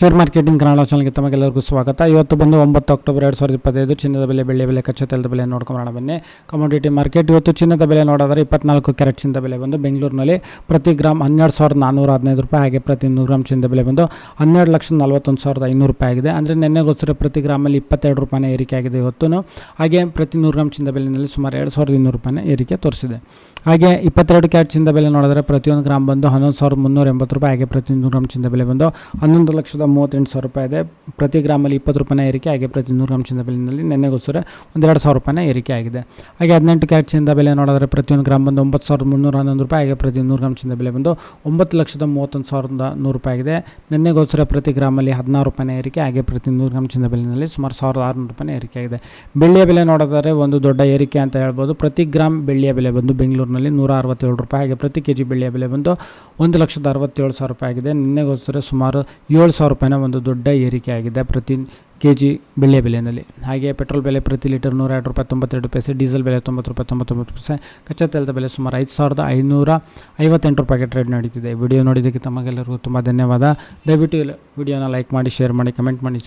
Share marketing Kannada ಚಾನಲ್ಗೆ ತಮಗೆಲ್ಲರಿಗೂ ಸ್ವಾಗತ. ಇವತ್ತು ಬಂದು ಒಂಬತ್ತು ಅಕ್ಟೋಬರ್ ಎರಡು ಸಾವಿರದ ಇಪ್ಪತ್ತೈದು, ಚಿನ್ನದ ಬೆಲೆ, ಬೆಳ್ಳಿ ಬೆಲೆ ಕಚ್ಚಾ ತೆಲದ ಬೆಲೆ ನೋಡ್ಕೊಂಬರೋಣ ಬನ್ನಿ. ಕಮೋಡಿಟಿ ಮಾರ್ಕೆಟ್ ಇವತ್ತು ಚಿನ್ನದ ಬೆಲೆ ನೋಡಿದ್ರೆ ಇಪ್ಪತ್ನಾಲ್ಕು ಕ್ಯಾರೆಟ್ ಚಿನ್ನದ ಬೆಲೆ ಬಂದು ಬೆಂಗಳೂರಿನಲ್ಲಿ ಪ್ರತಿ ಗ್ರಾಮ್ ಹನ್ನೆರಡು ಸಾವಿರದ ನಾನ್ನೂರ ಹದಿನೈದು ರೂಪಾಯಿ ಹಾಗೆ ಪ್ರತಿ ನೂರು ಗ್ರಾಮ್ ಚಿನ್ನದ ಬೆಲೆ ಬಂದು ಹನ್ನೆರಡು ಲಕ್ಷದ ನಲ್ವತ್ತೊಂದು ಸಾವಿರದ ಐನೂರು ರೂಪಾಯಿ ಆಗಿದೆ. ಅಂದರೆ ನಿನ್ನೆಗೋಸ್ಕರ ಪ್ರತಿ ಗ್ರಾಮಲ್ಲಿ ಇಪ್ಪತ್ತೆರಡು ರೂಪಾಯಿನ ಏರಿಕೆ ಆಗಿದೆ ಇವತ್ತು ಹಾಗೆ ಪ್ರತಿ ನೂರು ಗ್ರಾಮ್ ಚಿನ್ನದ ಬೆಲೆಯಲ್ಲಿ ಸುಮಾರು ಎರಡು ಸಾವಿರದ ಇನ್ನೂರು ರೂಪಾಯಿನ ಏರಿಕೆ ತೋರಿಸಿದೆ. ಹಾಗೆ ಇಪ್ಪತ್ತೆರಡು ಕ್ಯಾರೆಟ್ ಚಿನ್ನದ ಬೆಲೆ ನೋಡಿದ್ರೆ ಪ್ರತಿಯೊಂದು ಗ್ರಾಮ್ ಬಂದು ಹನ್ನೊಂದು ಸಾವಿರದ ಮುನ್ನೂರ ಎಂಬತ್ತು ರೂಪಾಯಿ ಹಾಗೆ ಪ್ರತಿ ನೂರು ಗ್ರಾಮ್ ಚಿನ್ನದ ಬೆಲೆ ಬಂದು ಹನ್ನೊಂದು ಲಕ್ಷದ ಮೂವತ್ತೆಂಟು ಸಾವಿರ ರೂಪಾಯಿ ಇದೆ. ಪ್ರತಿ ಗ್ರಾಮಲ್ಲಿ ಇಪ್ಪತ್ತು ರೂಪಾಯಿನ ಏರಿಕೆ ಹಾಗೆ ಪ್ರತಿ ನೂರು ಗ್ರಾಮ್ ಚಿನ್ನದ ಬೆಲೆಯಲ್ಲಿ ನೆನ್ನೆಗೋಸ್ಕರ ಒಂದೆರಡು ಸಾವಿರ ರೂಪಾಯಿನ ಏರಿಕೆ ಆಗಿದೆ. ಹಾಗೆ ಹದಿನೆಂಟು ಕ್ಯಾರೆಟ್ ಚಿನ್ನದ ಬೆಲೆ ನೋಡಿದ್ರೆ ಪ್ರತಿಯೊಂದು ಗ್ರಾಮ್ ಬಂದು ಒಂಬತ್ತು ಸಾವಿರದ ಮುನ್ನೂರ ಹನ್ನೊಂದು ರೂಪಾಯಿ, ಹಾಗೆ ಪ್ರತಿ ನೂರು ಗ್ರಾಮ್ ಚಿನ್ನದ ಬೆಲೆ ಬಂದು ಒಂಬತ್ತು ಲಕ್ಷದ ಮೂವತ್ತೊಂದು ಸಾವಿರದ ನೂರು ರೂಪಾಯಿ ಆಗಿದೆ. ನಿನ್ನೆಗೋಸ್ಕರ ಪ್ರತಿ ಗ್ರಾಮಲ್ಲಿ ಹದಿನಾರು ರೂಪಾಯಿನ ಏರಿಕೆ, ಹಾಗೆ ಪ್ರತಿ ನೂರು ಗ್ರಾಮ್ ಚಿನ್ನದ ಬೆಲೆಯಲ್ಲಿ ಸುಮಾರು ಸಾವಿರದ ಆರುನೂರು ರೂಪಾಯಿ ಏರಿಕೆ ಆಗಿದೆ. ಬೆಳ್ಳಿಯ ಬೆಲೆ ನೋಡಿದರೆ ಒಂದು ದೊಡ್ಡ ಏರಿಕೆ ಅಂತ ಹೇಳ್ಬೋದು. ಪ್ರತಿ ಗ್ರಾಮ್ ಬೆಳ್ಳಿಯ ಬೆಲೆ ಬಂದು ಬೆಂಗಳೂರಿನಲ್ಲಿ ನೂರ ಅರವತ್ತೇಳು ರೂಪಾಯಿ, ಹಾಗೆ ಪ್ರತಿ ಕೆ ಜಿ ಬೆಳ್ಳಿಯ ಬೆಲೆ ಬಂದು ಒಂದು ಲಕ್ಷದ ಅರವತ್ತೇಳು ಸಾವಿರ ರೂಪಾಯಿ ಆಗಿದೆ. ನಿನ್ನೆಗೋಸ್ಕರ ಸುಮಾರು ಏಳು ಸಾವಿರ ರೂಪಾಯಿನ ಒಂದು ದೊಡ್ಡ ಏರಿಕೆ ಆಗಿದೆ ಪ್ರತಿ ಕೆ ಜಿ ಬೆಳ್ಳಿಯ ಬೆಲೆಯಲ್ಲಿ. ಹಾಗೆ ಪೆಟ್ರೋಲ್ ಬೆಲೆ ಪ್ರತಿ ಲೀಟರ್ ನೂರ ಎರಡು ರೂಪಾಯಿ ತೊಂಬತ್ತೆರಡು ಪೈಸೆ, ಡೀಸೆಲ್ ಬೆಲೆ ತೊಂಬತ್ತು ರೂಪಾಯಿ ತೊಂಬತ್ತೊಂಬತ್ತು ಪೈಸೆ, ಕಚ್ಚಾ ತೈಲದ ಬೆಲೆ ಸುಮಾರು ಐದು ಸಾವಿರದ ಐನೂರ ಐವತ್ತೆಂಟು ರೂಪಾಯಿಗೆ ಟ್ರೇಡ್ ನಡೀತಿದೆ. ವಿಡಿಯೋ ನೋಡಿದ್ದಕ್ಕೆ ತಮಗೆಲ್ಲರಿಗೂ ತುಂಬ ಧನ್ಯವಾದ. ದಯವಿಟ್ಟು ವಿಡಿಯೋನ ಲೈಕ್ ಮಾಡಿ, ಶೇರ್ ಮಾಡಿ, ಕಮೆಂಟ್ ಮಾಡಿ.